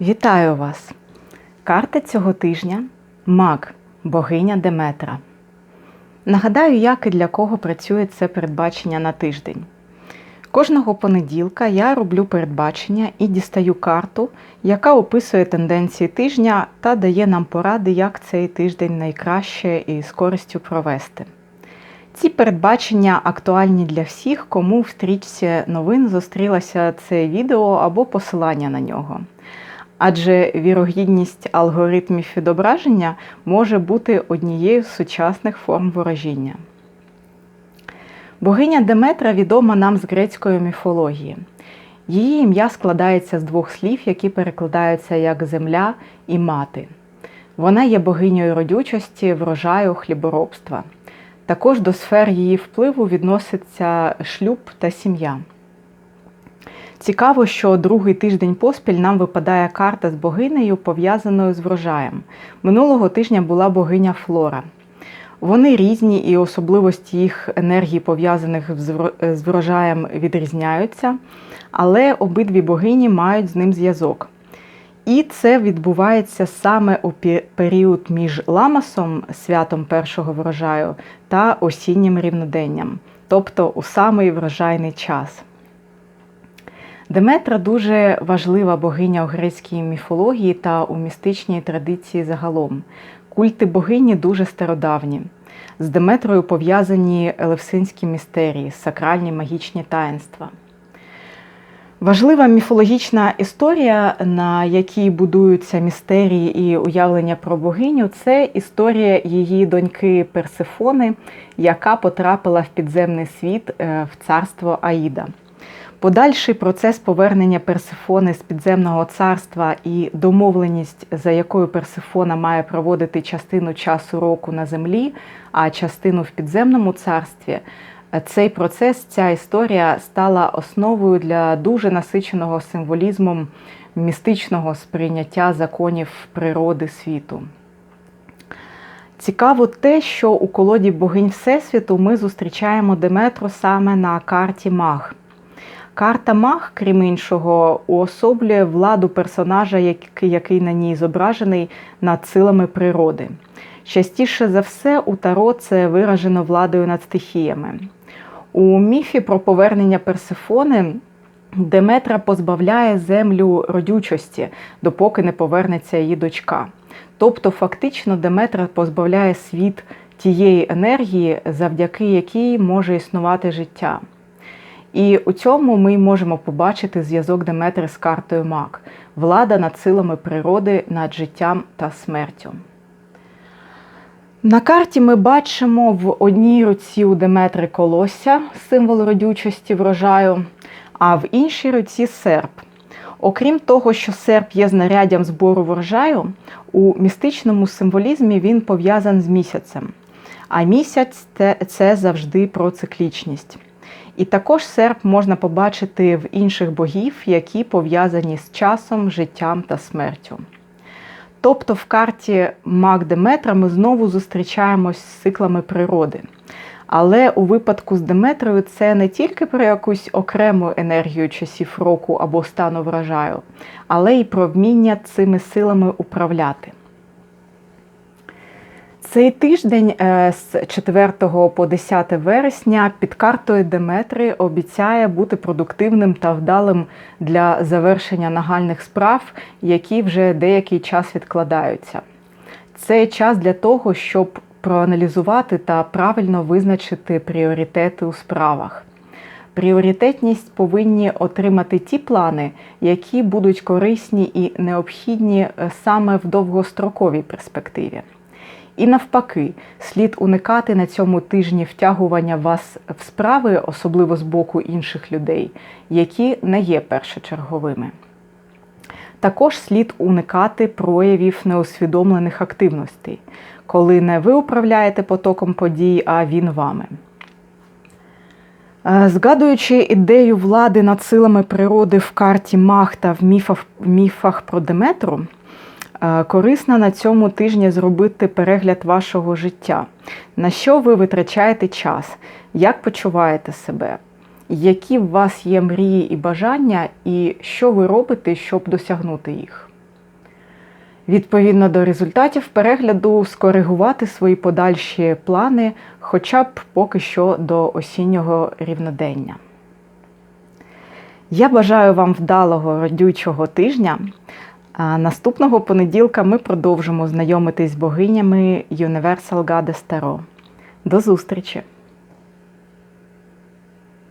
Вітаю вас! Карта цього тижня маг, богиня Деметра. Нагадаю, як і для кого працює це передбачення на тиждень. Кожного понеділка я роблю передбачення і дістаю карту, яка описує тенденції тижня та дає нам поради, як цей тиждень найкраще і з користю провести. Ці передбачення актуальні для всіх, кому в стрічці новин зустрілося це відео або посилання на нього. Адже вірогідність алгоритмів відображення може бути однією з сучасних форм ворожіння. Богиня Деметра відома нам з грецької міфології. Її ім'я складається з двох слів, які перекладаються як земля і мати. Вона є богинею родючості, врожаю, хліборобства. Також до сфер її впливу відноситься шлюб та сім'я. Цікаво, що другий тиждень поспіль нам випадає карта з богинею, пов'язаною з врожаєм. Минулого тижня була богиня Флора. Вони різні і особливості їх енергії, пов'язаних з врожаєм, відрізняються, але обидві богині мають з ним зв'язок. І це відбувається саме у період між ламасом, святом першого врожаю, та осіннім рівноденням, тобто у самий врожайний час. Деметра дуже важлива богиня у грецькій міфології та у містичній традиції загалом. Культи богині дуже стародавні. З Деметрою пов'язані елевсинські містерії, сакральні магічні таїнства. Важлива міфологічна історія, на якій будуються містерії і уявлення про богиню, це історія її доньки Персифони, яка потрапила в підземний світ е, в царство Аїда. Подальший процес повернення Персифони з підземного царства і домовленість, за якою Персифона має проводити частину часу року на землі, а частину в підземному царстві. Цей процес, ця історія стала основою для дуже насиченого символізмом містичного сприйняття законів природи світу. Цікаво те, що у колоді богинь Всесвіту ми зустрічаємо Деметру саме на карті Маг. Карта Маг, крім іншого, уособлює владу персонажа, який на ній зображений над силами природи. Частіше за все, у Таро це виражено владою над стихіями. У міфі про повернення Персифони Деметра позбавляє землю родючості, допоки не повернеться її дочка. Тобто, фактично, Деметра позбавляє світ тієї енергії, завдяки якій може існувати життя. І у цьому ми можемо побачити зв'язок Деметри з картою Мак, влада над силами природи, над життям та смертю. На карті ми бачимо в одній руці у Деметри колосся, символ родючості врожаю, а в іншій руці серп. Окрім того, що серп є знаряддям збору врожаю, у містичному символізмі він пов'язан з місяцем. А місяць це завжди про циклічність. І також серп можна побачити в інших богів, які пов'язані з часом, життям та смертю. Тобто в карті Маг Деметра ми знову зустрічаємось з циклами природи. Але у випадку з Деметрою це не тільки про якусь окрему енергію часів року або стану врожаю, але й про вміння цими силами управляти. Цей тиждень е, з 4 по 10 вересня під картою Деметри обіцяє бути продуктивним та вдалим для завершення нагальних справ, які вже деякий час відкладаються. Це час для того, щоб проаналізувати та правильно визначити пріоритети у справах. Пріоритетність повинні отримати ті плани, які будуть корисні і необхідні е, саме в довгостроковій перспективі. І навпаки, слід уникати на цьому тижні втягування вас в справи, особливо з боку інших людей, які не є першочерговими. Також слід уникати проявів неусвідомлених активностей, коли не ви управляєте потоком подій, а він вами. Е, згадуючи ідею влади над силами природи в карті Мах та в міфах, в міфах про Деметру. Е, корисно на цьому тижні зробити перегляд вашого життя. На що ви витрачаєте час? Як почуваєте себе? Які в вас є мрії і бажання, і що ви робите, щоб досягнути їх? Відповідно до результатів перегляду, скоригувати свої подальші плани, хоча б поки що до осіннього рівнодення. Я бажаю вам вдалого родючого тижня. А наступного понеділка ми продовжимо знайомитись з богинями Universal Goddess Tarot. До зустрічі!